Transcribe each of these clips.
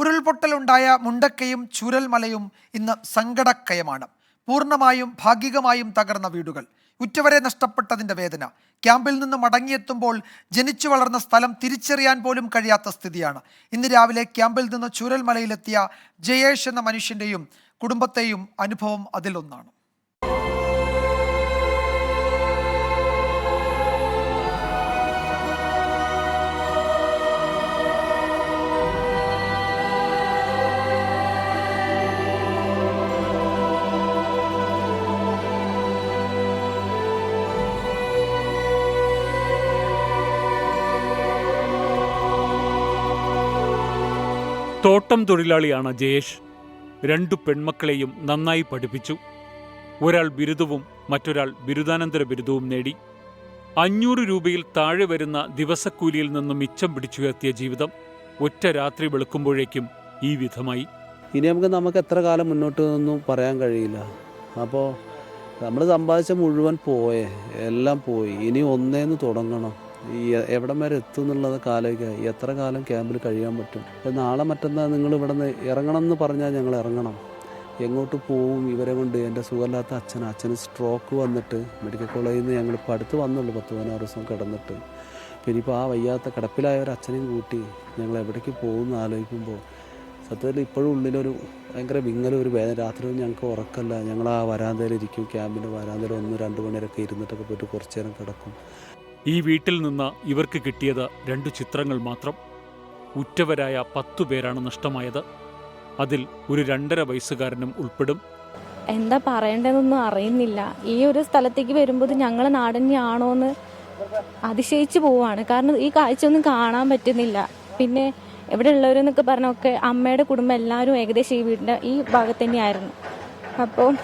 ഉരുൾപൊട്ടലുണ്ടായ മുണ്ടക്കയും ചുരൽമലയും ഇന്ന് സങ്കടക്കയമാണ്. പൂർണമായും ഭാഗികമായും തകർന്ന വീടുകൾ. ഉറ്റവരെ നഷ്ടപ്പെട്ടതിന്റെ വേദന. ക്യാമ്പിൽ നിന്ന് മടങ്ങിയെത്തുമ്പോൾ ജനിച്ചു വളർന്ന സ്ഥലം തിരിച്ചറിയാൻ പോലും കഴിയാത്ത സ്ഥിതിയാണ്. ഇന്ന് രാവിലെ ക്യാമ്പിൽ നിന്ന് ചൂരൽമലയിലെത്തിയ ജയേഷ് എന്ന മനുഷ്യന്റെയും കുടുംബത്തെയും അനുഭവം അതിലൊന്നാണ്. തോട്ടം തൊഴിലാളിയാണ് ജയേഷ്. രണ്ടു പെൺമക്കളെയും നന്നായി പഠിപ്പിച്ചു. ഒരാൾ ബിരുദവും മറ്റൊരാൾ ബിരുദാനന്തര ബിരുദവും നേടി. അഞ്ഞൂറ് രൂപയിൽ താഴെ വരുന്ന ദിവസക്കൂലിയിൽ നിന്നും മിച്ചം പിടിച്ചുയർത്തിയ ജീവിതം ഒറ്റ രാത്രി വെളുക്കുമ്പോഴേക്കും ഈ വിധമായി. ഇനി നമുക്ക് നമുക്ക് എത്ര കാലം മുന്നോട്ട് ഒന്നും പറയാൻ കഴിയില്ല. അപ്പോൾ നമ്മൾ സമ്പാദിച്ച മുഴുവൻ പോയേ എല്ലാം പോയി. ഇനി ഒന്നേന്ന് തുടങ്ങണം. ഈ എവിടം വരെ എത്തും എന്നുള്ളത് കാലയ്ക്ക് എത്ര കാലം ക്യാമ്പിൽ കഴിയാൻ പറ്റും? നാളെ മറ്റന്നാൾ നിങ്ങൾ ഇവിടെ നിന്ന് ഇറങ്ങണം എന്ന് പറഞ്ഞാൽ ഞങ്ങൾ ഇറങ്ങണം. എങ്ങോട്ട് പോവും? ഇവരെ കൊണ്ട് എന്റെ സുഖമില്ലാത്ത അച്ഛൻ അച്ഛന് സ്ട്രോക്ക് വന്നിട്ട് മെഡിക്കൽ കോളേജിൽ നിന്ന് ഞങ്ങൾ ഇപ്പോൾ അടുത്ത് വന്നുള്ളൂ. പത്ത് പതിനാറ് ദിവസം കിടന്നിട്ട്. പിന്നെ ഇപ്പോൾ ആ വയ്യാത്ത കിടപ്പിലായ ഒരു അച്ഛനെയും കൂട്ടി ഞങ്ങൾ എവിടേക്ക് പോകുമെന്ന് ആലോചിക്കുമ്പോൾ സത്യത്തിൽ ഇപ്പോഴും ഉള്ളിലൊരു ഭയങ്കര വിങ്ങലൊരു വേദന. രാത്രിയും ഞങ്ങൾക്ക് ഉറക്കല്ല ഞങ്ങൾ ആ വരാന്തയിൽ ഇരിക്കും ക്യാമ്പിന്റെ വരാന്തയിൽ ഒന്ന് രണ്ട് മണിവരെയൊക്കെ ഇരുന്നിട്ടൊക്കെ പോയിട്ട് കുറച്ച് നേരം കിടക്കും. ഈ വീട്ടിൽ നിന്ന് ഇവർക്ക് കിട്ടിയത് രണ്ടു ചിത്രങ്ങൾ മാത്രം. ഉറ്റവരായ പത്തു പേരാണ് നഷ്ടമായത്. അതിൽ ഒരു രണ്ടര വയസ്സുകാരനും ഉൾപ്പെടും. എന്താ പറയേണ്ടതെന്നൊന്നും അറിയുന്നില്ല. ഈ ഒരു സ്ഥലത്തേക്ക് വരുമ്പോൾ ഞങ്ങൾ നാടന്നെയാണോ എന്ന് അതിശയിച്ചു പോവാണ്. കാരണം ഈ കാഴ്ച ഒന്നും കാണാൻ പറ്റുന്നില്ല. പിന്നെ ഇവിടെ ഉള്ളവരെന്നൊക്കെ പറഞ്ഞൊക്കെ അമ്മയുടെ കുടുംബം എല്ലാവരും ഏകദേശം ഈ വീടിന്റെ ഈ ഭാഗത്ത് തന്നെയായിരുന്നു. അപ്പോൾ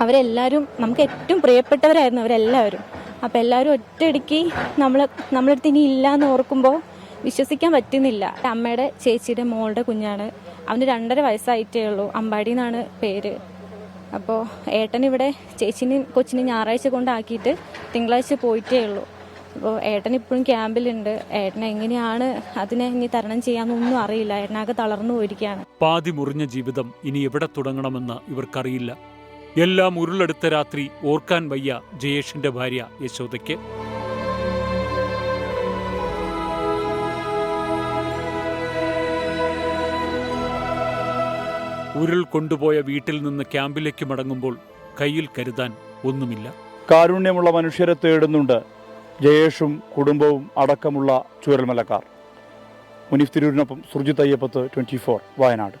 അവരെല്ലാവരും നമുക്ക് ഏറ്റവും പ്രിയപ്പെട്ടവരായിരുന്നു അവരെല്ലാവരും. അപ്പോൾ എല്ലാവരും ഒറ്റയടിക്ക് നമ്മൾ നമ്മളടുത്ത് ഇനി ഇല്ല എന്ന് ഓർക്കുമ്പോൾ വിശ്വസിക്കാൻ പറ്റുന്നില്ല. അമ്മയുടെ ചേച്ചിയുടെ മോളുടെ കുഞ്ഞാണ്. അവന് രണ്ടര വയസ്സായിട്ടേ ഉള്ളൂ. അമ്പാടി എന്നാണ് പേര്. അപ്പോൾ ഏട്ടൻ ഇവിടെ ചേച്ചിനെയും കൊച്ചിനെ ഞായറാഴ്ച കൊണ്ടാക്കിയിട്ട് തിങ്കളാഴ്ച പോയിട്ടേ ഉള്ളൂ. അപ്പോൾ ഏട്ടൻ ഇപ്പോഴും ക്യാമ്പിലുണ്ട്. ഏട്ടൻ എങ്ങനെയാണ് അതിനെ ഇനി തരണം ചെയ്യാമെന്നൊന്നും അറിയില്ല. ഏട്ടനാകെ തളർന്നു പോയിരിക്കുകയാണ്. പാതി മുറിഞ്ഞ ജീവിതം ഇനി എവിടെ തുടങ്ങണമെന്ന് ഇവർക്കറിയില്ല. എല്ലാം ഉരുളെടുത്ത രാത്രി ഓർക്കാൻ വയ്യ ജയേഷിന്റെ ഭാര്യ യശോദയ്ക്ക്. ഉരുൾ കൊണ്ടുപോയ വീട്ടിൽ നിന്ന് ക്യാമ്പിലേക്ക് മടങ്ങുമ്പോൾ കയ്യിൽ കരുതാൻ ഒന്നുമില്ല. കാരുണ്യമുള്ള മനുഷ്യരെ തേടുന്നുണ്ട് ജയേഷും കുടുംബവും അടക്കമുള്ള ചൂരൽമലക്കാർ. മുനീഫ് തിരൂരിനൊപ്പം സുർജിത് അയ്യപ്പത്ത് ട്വന്റി ഫോർ വയനാട്.